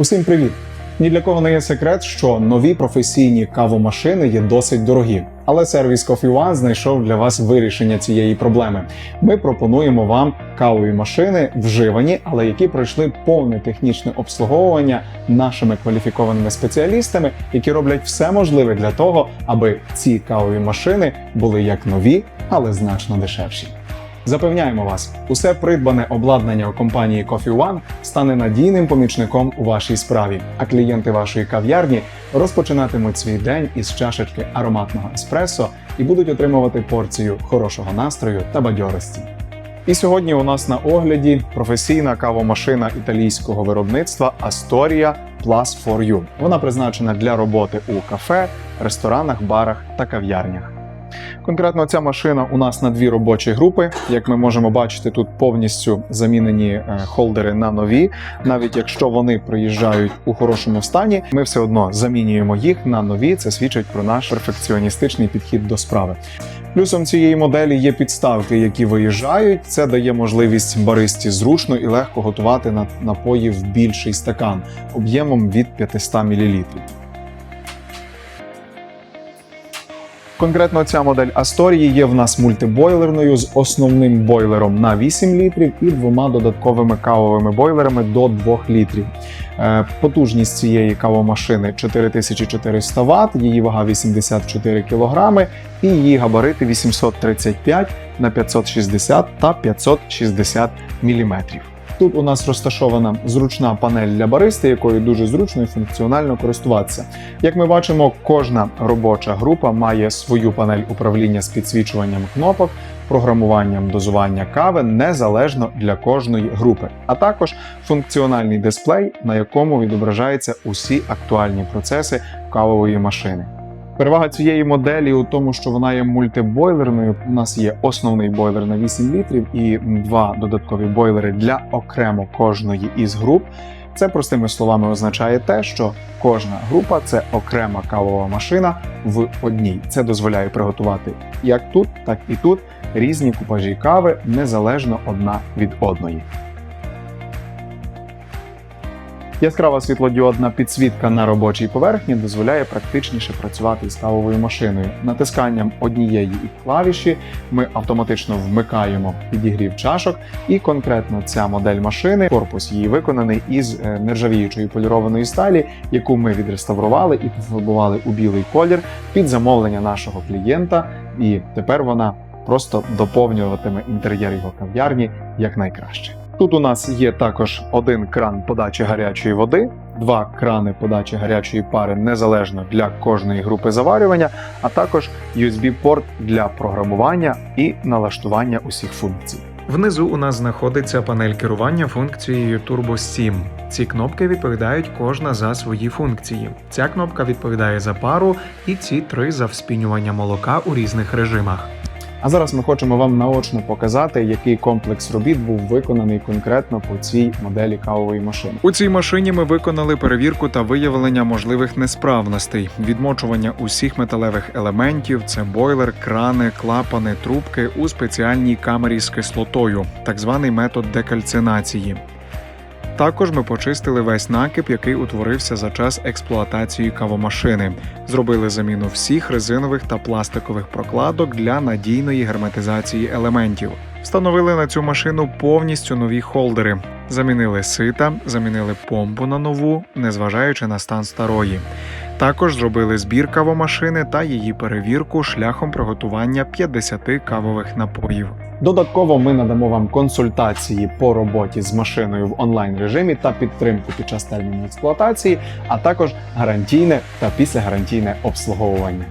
Усім привіт! Ні для кого не є секрет, що нові професійні кавомашини є досить дорогі. Але сервіс Coffee One знайшов для вас вирішення цієї проблеми. Ми пропонуємо вам кавові машини вживані, але які пройшли повне технічне обслуговування нашими кваліфікованими спеціалістами, які роблять все можливе для того, аби ці кавові машини були як нові, але значно дешевші. Запевняємо вас, усе придбане обладнання у компанії Coffee One стане надійним помічником у вашій справі, а клієнти вашої кав'ярні розпочинатимуть свій день із чашечки ароматного еспресо і будуть отримувати порцію хорошого настрою та бадьорості. І сьогодні у нас на огляді професійна кавомашина італійського виробництва Astoria Plus 4U. Вона призначена для роботи у кафе, ресторанах, барах та кав'ярнях. Конкретно ця машина у нас на дві робочі групи. Як ми можемо бачити, тут повністю замінені е, холдери на нові. Навіть якщо вони приїжджають у хорошому стані, ми все одно замінюємо їх на нові. Це свідчить про наш перфекціоністичний підхід до справи. Плюсом цієї моделі є підставки, які виїжджають. Це дає можливість баристі зручно і легко готувати на- напої в більший стакан об'ємом від 500 мл. Конкретно ця модель Асторії є в нас мультибойлерною з основним бойлером на 8 літрів і двома додатковими кавовими бойлерами до 2 літрів. Е, Потужність цієї кавомашини 4400 Вт, її вага 84 кг і її габарити 835 на 560 та 560 мм. Тут у нас розташована зручна панель для баристи, якою дуже зручно і функціонально користуватися. Як ми бачимо, кожна робоча група має свою панель управління з підсвічуванням кнопок, програмуванням дозування кави незалежно для кожної групи, а також функціональний дисплей, на якому відображаються усі актуальні процеси кавової машини. Перевага цієї моделі у тому, що вона є мультибойлерною. У нас є основний бойлер на 8 літрів і два додаткові бойлери для окремо кожної із груп. Це простими словами означає те, що кожна група це окрема кавова машина в одній. Це дозволяє приготувати як тут, так і тут різні купажі кави незалежно одна від одної. Яскрава світлодіодна підсвітка на робочій поверхні дозволяє практичніше працювати з кавовою машиною. Натисканням однієї клавіші ми автоматично вмикаємо підігрів чашок, і конкретно ця модель машини, корпус її виконаний із е, нержавіючої полірованої сталі, яку ми відреставрували і пофарбували у білий колір під замовлення нашого клієнта. І тепер вона просто доповнюватиме інтер'єр його кав'ярні якнайкраще. Тут у нас є також один кран подачі гарячої води, два крани подачі гарячої пари незалежно для кожної групи заварювання, а також USB-порт для програмування і налаштування усіх функцій. Внизу у нас знаходиться панель керування функцією Turbo Steam. Ці кнопки відповідають кожна за свої функції. Ця кнопка відповідає за пару, і ці три за вспінювання молока у різних режимах. А зараз ми хочемо вам наочно показати, який комплекс робіт був виконаний конкретно по цій моделі кавової машини. У цій машині ми виконали перевірку та виявлення можливих несправностей, відмочування усіх металевих елементів, це бойлер, крани, клапани, трубки у спеціальній камері з кислотою, так званий метод декальцинації. Також ми почистили весь накип, який утворився за час експлуатації кавомашини. Зробили заміну всіх резинових та пластикових прокладок для надійної герметизації елементів. Встановили на цю машину повністю нові холдери. Замінили сита, замінили помпу на нову, незважаючи на стан старої. Також зробили збір кавомашини та її перевірку шляхом приготування 50 кавових напоїв. Додатково ми надамо вам консультації по роботі з машиною в онлайн режимі та підтримку під час терміну експлуатації, а також гарантійне та післягарантійне обслуговування.